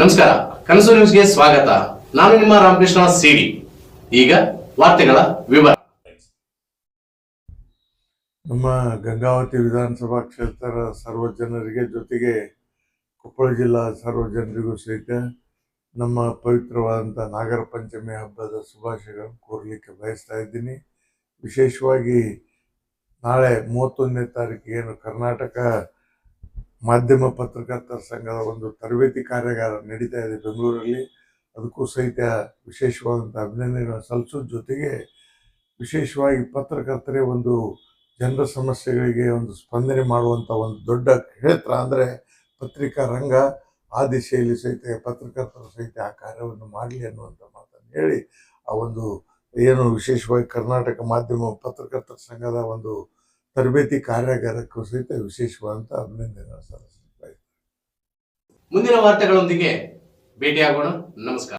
ನಮಸ್ಕಾರ, ಕನಸು ನ್ಯೂಸ್ಗೆ ಸ್ವಾಗತ. ನಾನು ನಿಮ್ಮ ರಾಮಕೃಷ್ಣ ಸಿಡಿ ಈಗ ವಾರ್ತೆಗಳ ವಿವರ. ನಮ್ಮ ಗಂಗಾವತಿ ವಿಧಾನಸಭಾ ಕ್ಷೇತ್ರದ ಸರ್ವ ಜನರಿಗೆ ಜೊತೆಗೆ ಕೊಪ್ಪಳ ಜಿಲ್ಲಾ ಸರ್ವ ಜನರಿಗೂ ಸಹಿತ ನಮ್ಮ ಪವಿತ್ರವಾದಂಥ ನಾಗರ ಪಂಚಮಿ ಹಬ್ಬದ ಶುಭಾಶಯಗಳನ್ನು ಕೋರಲಿಕ್ಕೆ ಬಯಸ್ತಾ ಇದ್ದೀನಿ. ವಿಶೇಷವಾಗಿ ನಾಳೆ ಮೂವತ್ತೊಂದನೇ ತಾರೀಕು ಏನು ಕರ್ನಾಟಕ ಮಾಧ್ಯಮ ಪತ್ರಕರ್ತರ ಸಂಘದ ಒಂದು ತರಬೇತಿ ಕಾರ್ಯಾಗಾರ ನಡೀತಾ ಇದೆ ಬೆಂಗಳೂರಲ್ಲಿ. ಅದಕ್ಕೂ ಸಹಿತ ವಿಶೇಷವಾದಂಥ ಅಭಿನಂದನೆಗಳನ್ನು ಸಲ್ಲಿಸೋದ್ರ ಜೊತೆಗೆ ವಿಶೇಷವಾಗಿ ಪತ್ರಕರ್ತರೇ ಒಂದು ಜನರ ಸಮಸ್ಯೆಗಳಿಗೆ ಒಂದು ಸ್ಪಂದನೆ ಮಾಡುವಂಥ ಒಂದು ದೊಡ್ಡ ಕ್ಷೇತ್ರ ಅಂದರೆ ಪತ್ರಿಕಾ ರಂಗ ಆ ದಿಶೆಯಲ್ಲಿ ಸಹಿತ ಪತ್ರಕರ್ತರು ಸಹಿತ ಆ ಕಾರ್ಯವನ್ನು ಮಾಡಲಿ ಅನ್ನುವಂಥ ಮಾತನ್ನು ಹೇಳಿ ಆ ಒಂದು ಏನು ವಿಶೇಷವಾಗಿ ಕರ್ನಾಟಕ ಮಾಧ್ಯಮ ಪತ್ರಕರ್ತರ ಸಂಘದ ಒಂದು ತರಬೇತಿ ಕಾರ್ಯಾಗಾರಕ್ಕೂ ಸಹಿತ ವಿಶೇಷವಾದಂಥ ಅಭಿನಂದನೆ. ಮುಂದಿನ ವಾರ್ತೆಗಳೊಂದಿಗೆ ಭೇಟಿಯಾಗೋಣ ನಮಸ್ಕಾರ